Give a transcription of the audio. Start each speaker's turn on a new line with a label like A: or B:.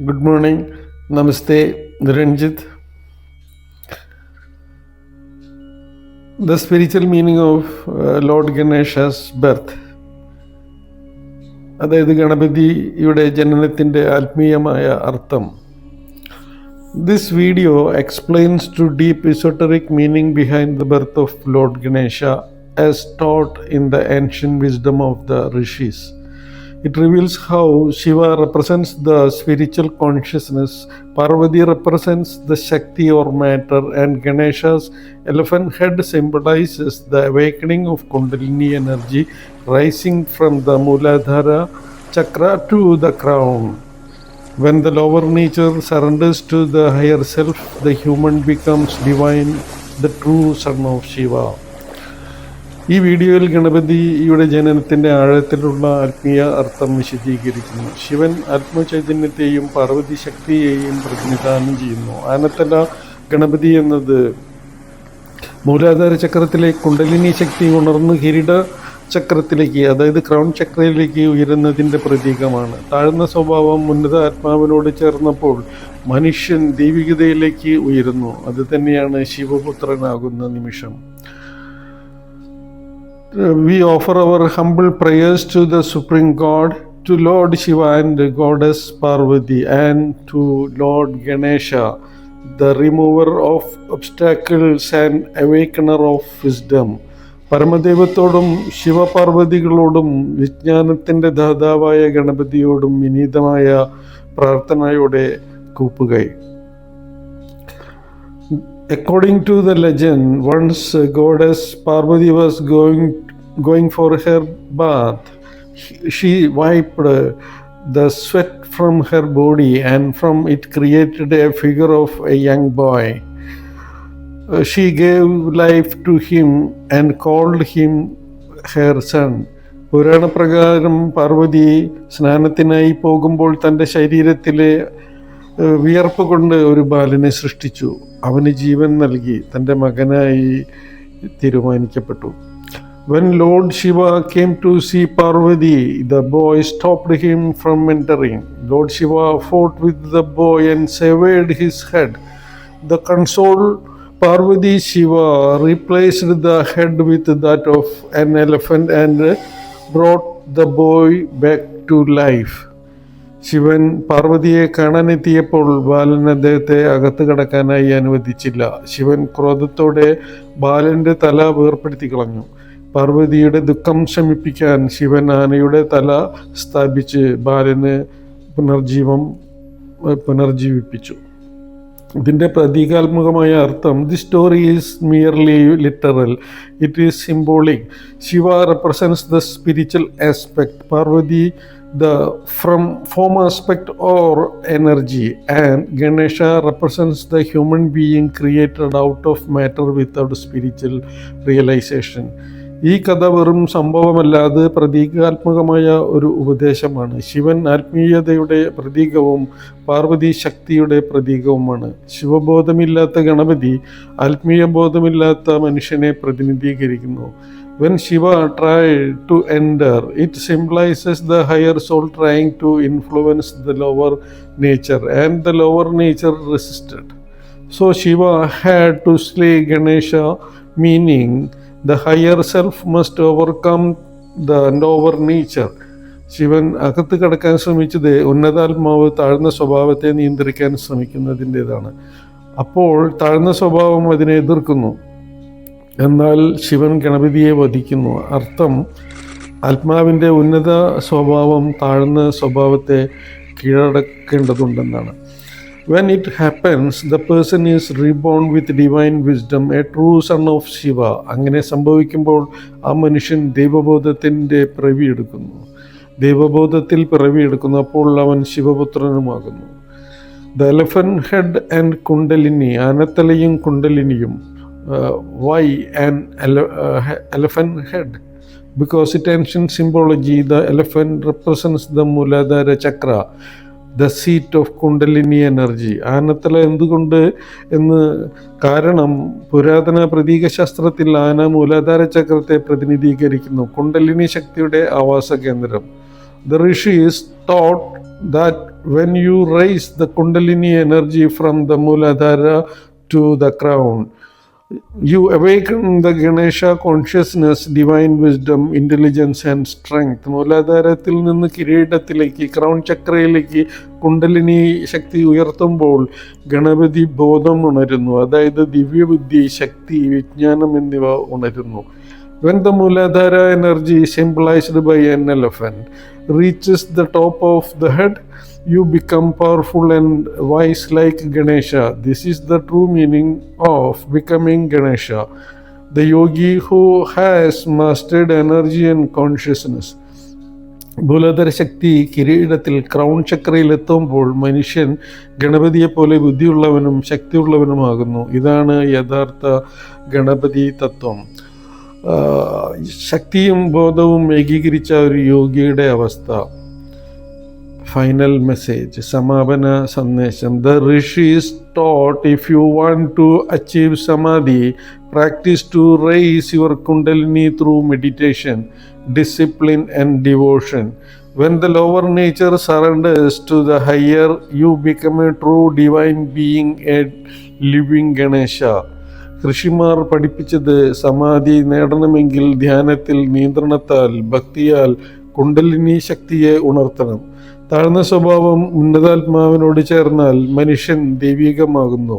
A: Good morning namaste Niranjith the spiritual meaning of Lord Lord birth. അതായത് ഗണപതിയുടെ ജനനത്തിന്റെ ആത്മീയമായ അർത്ഥം. This video explains to deep esoteric meaning behind the birth of Lord Ganesha as taught in the ancient wisdom of the rishis It reveals how Shiva represents the spiritual consciousness, Parvati represents the Shakti or matter, and Ganesha's elephant head symbolizes the awakening of Kundalini energy rising from the Muladhara chakra to the crown. When the lower nature surrenders to the higher self, the human becomes divine, the true son of Shiva. ഈ വീഡിയോയിൽ ഗണപതിയുടെ ജനനത്തിന്റെ ആഴത്തിലുള്ള ആത്മീയ അർത്ഥം വിശദീകരിക്കുന്നു. ശിവൻ ആത്മചൈതന്യത്തെയും പാർവതി ശക്തിയെയും പ്രതിനിധാനം ചെയ്യുന്നു. ആനത്തല ഗണപതി എന്നത് മൂലാധാര ചക്രത്തിലെ കുണ്ടലിനി ശക്തി ഉണർന്ന് കിരീട ചക്രത്തിലേക്ക് അതായത് ക്രൗൺ ചക്രയിലേക്ക് ഉയരുന്നതിന്റെ പ്രതീകമാണ്. താഴ്ന്ന സ്വഭാവം ഉന്നത ആത്മാവിനോട് ചേർന്നപ്പോൾ മനുഷ്യൻ ദൈവികതയിലേക്ക് ഉയരുന്നു. അതുതന്നെയാണ് ശിവപുത്രനാകുന്ന നിമിഷം. We offer our humble prayers to the Supreme God, to Lord Shiva and the Goddess Parvati, and to Lord Ganesha, the remover of obstacles and awakener of wisdom. പരമദൈവത്തോടും ശിവപാർവതികളോടും വിജ്ഞാനത്തിന്റെ ദാതാവായ ഗണപതിയോടും വിനീതമായ പ്രാർത്ഥനയോടെ കൂപ്പുകൈ According to the legend, once uh, goddess Parvati was going going for her bath, she wiped uh, the sweat from her body, and from it created a figure of a young boy. Uh, she gave life to him and called him her son. പുരാണപ്രകാരം Parvathi സ്നാനത്തിനായി പോകുമ്പോൾ തൻ്റെ ശരീരത്തിലെ ഏഹ്, വിയർപ്പ് കൊണ്ട് ഒരു ബാലനെ സൃഷ്ടിച്ചു അവന് ജീവൻ നൽകി തന്റെ മകനായി തീരുമാനിക്കപ്പെട്ടു When Lord Shiva came to see Parvati, the boy stopped him from entering. Lord Shiva fought with the boy and severed his head. The console Parvati Shiva replaced the head with that of an elephant and brought the boy back to life. Shivan പാർവതിയെ കാണാനെത്തിയപ്പോൾ ബാലൻ അദ്ദേഹത്തെ അകത്ത് കടക്കാനായി അനുവദിച്ചില്ല. ശിവൻ ക്രോധത്തോടെ ബാലന്റെ തല വേർപ്പെടുത്തി കളഞ്ഞു. പാർവതിയുടെ ദുഃഖം ശമിപ്പിക്കാൻ ശിവൻ ആനയുടെ തല സ്ഥാപിച്ച് ബാലന് പുനർജീവം പുനർജീവിപ്പിച്ചു. ഇതിന്റെ പ്രതീകാത്മകമായ അർത്ഥം the story is merely literal it is symbolic Shiva represents the spiritual aspect Parvati the from form aspect or energy. And ganesha represents the human being created out of matter without spiritual realization. ഈ കഥ വെറും സംഭവമല്ലാതെ പ്രതീകാത്മകമായ ഒരു ഉപദേശമാണ്. ശിവൻ ആത്മീയതയുടെ പ്രതീകവും പാർവതി ശക്തിയുടെ പ്രതീകവുമാണ്. ശിവബോധമില്ലാത്ത ഗണപതി ആത്മീയ ബോധമില്ലാത്ത മനുഷ്യനെ പ്രതിനിധീകരിക്കുന്നു. When Shiva try to enter it symbolises the higher soul trying to influence the lower nature and the lower nature resisted So Shiva had to slay Ganesha, meaning the higher self must overcome the lower nature. ശിവൻ അകത്ത് കടക്കാൻ ശ്രമിച്ചത് ഉന്നതാത്മാവ് താഴ്ന്ന സ്വഭാവത്തെ നിയന്ത്രിക്കാൻ ശ്രമിക്കുന്നതിന്റെതാണ്. അപ്പോൾ താഴ്ന്ന സ്വഭാവം അതിനെ എതിർക്കുന്നു. എന്നാൽ ശിവൻ ഗണപതിയെ വധിക്കുന്നു. അർത്ഥം ആത്മാവിന്റെ ഉന്നത സ്വഭാവം താഴ്ന്ന സ്വഭാവത്തെ കീഴടക്കേണ്ടതുണ്ടെന്നാണ്. When it happens the person is reborn with divine wisdom a true son of Shiva അങ്ങനെ സംഭവിക്കുമ്പോൾ ആ മനുഷ്യൻ ദൈവബോധത്തിന്റെ പിറവിയെടുക്കുന്നു ദൈവബോധത്തിൽ പിറവിയെടുക്കുന്നു അപ്പോൾ അവൻ ശിവപുത്രനുമാകുന്നു. The elephant head and kundalini ആനത്തലയും കുണ്ടലിനിയും why and elephant head? because in ancient symbology the elephant represents the Muladhara chakra the seat of kundalini energy ആനത്തല എന്തുകൊണ്ട് എന്ന് കാരണം പുരാതന പ്രതീകശാസ്ത്രത്തിൽ ആന മൂലാധാര ചക്രത്തെ പ്രതിനിധീകരിക്കുന്നു കുണ്ടലിനി ശക്തിയുടെ ആവാസ കേന്ദ്രം the is thought that when you raise the Kundalini energy from the Muladhara to the crown, you awaken the Ganesha consciousness, divine wisdom, intelligence, and strength. മൂലാധാരത്തിൽ നിന്ന് കിരീടത്തിലേക്ക് ക്രൗൺ ചക്രയിലേക്ക് കുണ്ടലിനി ശക്തി ഉയർത്തുമ്പോൾ ഗണപതി ബോധം ഉണരുന്നു അതായത് ദിവ്യബുദ്ധി ശക്തി വിജ്ഞാനം എന്നിവ ഉണരുന്നു When the Muladhara energy, symbolized by an elephant, reaches the top of the head, you become powerful and wise like Ganesha. This is the true meaning of becoming Ganesha, the yogi who has mastered energy and consciousness. Muladhara shakti കിരീടത്തിൽ crown ചക്രയിൽ എത്തുമ്പോൾ മനുഷ്യൻ ഗണപതിയെ പോലെ ബുദ്ധിയുള്ളവനും ശക്തിയുള്ളവനുമാകുന്നു ഇതാണ് യഥാർത്ഥ ഗണപതി തത്വം ശക്തിയും ബോധവും ഏകീകരിച്ച ഒരു യോഗിയുടെ അവസ്ഥ. ഫൈനൽ മെസ്സേജ് സമാപന സന്ദേശം. The rishis taught if you want to achieve samadhi practice to rise your kundalini through meditation discipline and devotion when the lower nature surrenders to the higher you become a true divine being a living Ganesha ഋഷിമാർ പഠിപ്പിച്ചത് സമാധി നേടണമെങ്കിൽ ധ്യാനത്തിൽ നിയന്ത്രണത്താൽ ഭക്തിയാൽ കുണ്ടലിനി ശക്തിയെ ഉണർത്തണം. താഴ്ന്ന സ്വഭാവം ഉന്നതാത്മാവിനോട് ചേർന്നാൽ മനുഷ്യൻ ദൈവികമാകുന്നു.